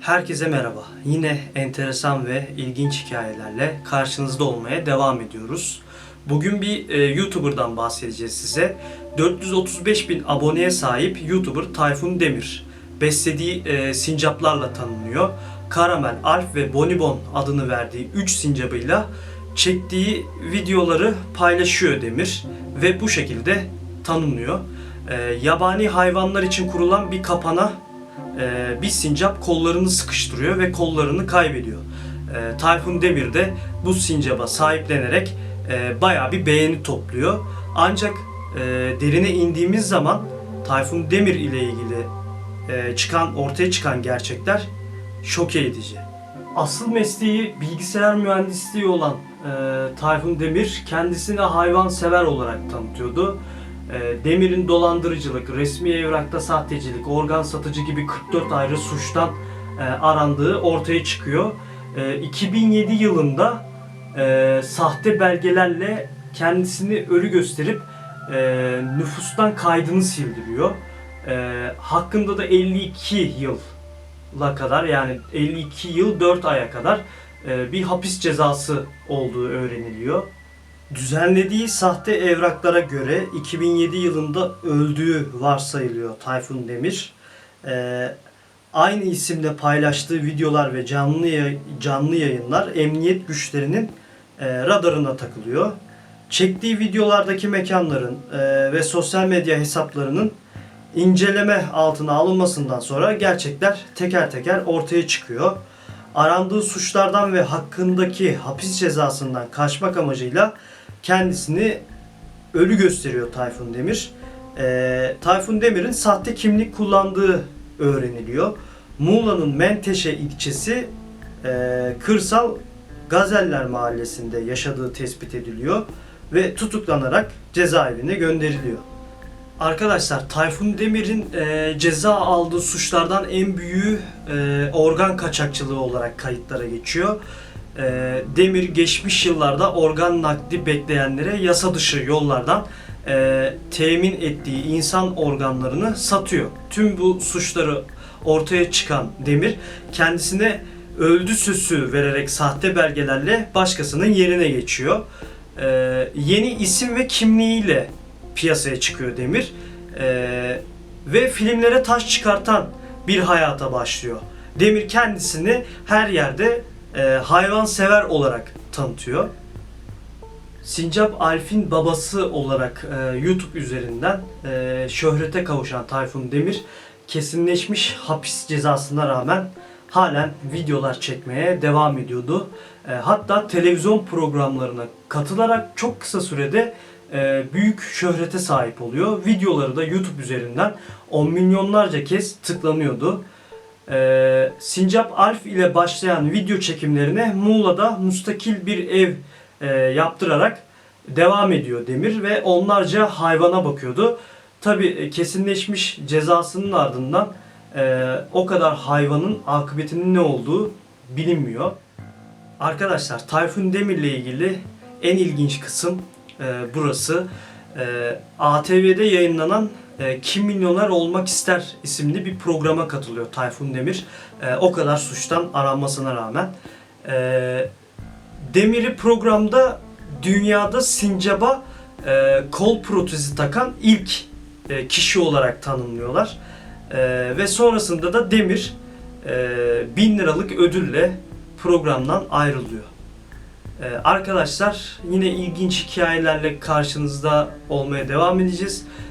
Herkese merhaba. Yine enteresan ve ilginç hikayelerle karşınızda olmaya devam ediyoruz. Bugün bir e, YouTuber'dan bahsedeceğiz size. 435 bin aboneye sahip YouTuber Tayfun Demir. Beslediği e, sincaplarla tanınıyor. Karamel, Alf ve Bonibon adını verdiği 3 sincabıyla çektiği videoları paylaşıyor Demir. Ve bu şekilde tanınıyor. E, yabani hayvanlar için kurulan bir kapana e, bir sincap kollarını sıkıştırıyor ve kollarını kaybediyor. E, Tayfun Demir de bu sincaba sahiplenerek e, bayağı bir beğeni topluyor. Ancak e, derine indiğimiz zaman Tayfun Demir ile ilgili e, çıkan ortaya çıkan gerçekler şok edici. Asıl mesleği bilgisayar mühendisliği olan e, Tayfun Demir kendisini hayvansever olarak tanıtıyordu. E, Demir'in dolandırıcılık, resmi evrakta sahtecilik, organ satıcı gibi 44 ayrı suçtan e, arandığı ortaya çıkıyor. E, 2007 yılında e, sahte belgelerle kendisini ölü gösterip e, nüfustan kaydını sildiriyor. Hakkında da 52 yıla kadar yani 52 yıl 4 aya kadar bir hapis cezası olduğu öğreniliyor. Düzenlediği sahte evraklara göre 2007 yılında öldüğü varsayılıyor Tayfun Demir. Ee, aynı isimle paylaştığı videolar ve canlı canlı yayınlar emniyet güçlerinin e, radarına takılıyor. Çektiği videolardaki mekanların e, ve sosyal medya hesaplarının inceleme altına alınmasından sonra gerçekler teker teker ortaya çıkıyor. Arandığı suçlardan ve hakkındaki hapis cezasından kaçmak amacıyla kendisini ölü gösteriyor Tayfun Demir. Ee, Tayfun Demir'in sahte kimlik kullandığı öğreniliyor. Muğla'nın Menteşe ilçesi e, Kırsal Gazeller Mahallesi'nde yaşadığı tespit ediliyor ve tutuklanarak cezaevine gönderiliyor. Arkadaşlar Tayfun Demir'in e, ceza aldığı suçlardan en büyüğü e, organ kaçakçılığı olarak kayıtlara geçiyor. E, Demir geçmiş yıllarda organ nakli bekleyenlere yasa dışı yollardan e, temin ettiği insan organlarını satıyor. Tüm bu suçları ortaya çıkan Demir kendisine öldü süsü vererek sahte belgelerle başkasının yerine geçiyor. E, yeni isim ve kimliğiyle piyasaya çıkıyor Demir. Ee, ve filmlere taş çıkartan bir hayata başlıyor. Demir kendisini her yerde e, hayvansever olarak tanıtıyor. Sincap Alf'in babası olarak e, YouTube üzerinden e, şöhrete kavuşan Tayfun Demir kesinleşmiş hapis cezasına rağmen halen videolar çekmeye devam ediyordu. E, hatta televizyon programlarına katılarak çok kısa sürede e, büyük şöhrete sahip oluyor. Videoları da YouTube üzerinden on milyonlarca kez tıklanıyordu. E, Sincap Alf ile başlayan video çekimlerine Muğla'da müstakil bir ev e, yaptırarak devam ediyor Demir ve onlarca hayvana bakıyordu. Tabi kesinleşmiş cezasının ardından e, o kadar hayvanın akıbetinin ne olduğu bilinmiyor. Arkadaşlar Tayfun Demir'le ilgili en ilginç kısım e, burası. E, ATV'de yayınlanan e, Kim Milyoner Olmak İster isimli bir programa katılıyor Tayfun Demir. E, o kadar suçtan aranmasına rağmen. E, Demir'i programda dünyada sincaba e, kol protezi takan ilk e, kişi olarak tanımlıyorlar. Ve sonrasında da Demir e, 1000 liralık ödülle programdan ayrılıyor. Ee, arkadaşlar yine ilginç hikayelerle karşınızda olmaya devam edeceğiz.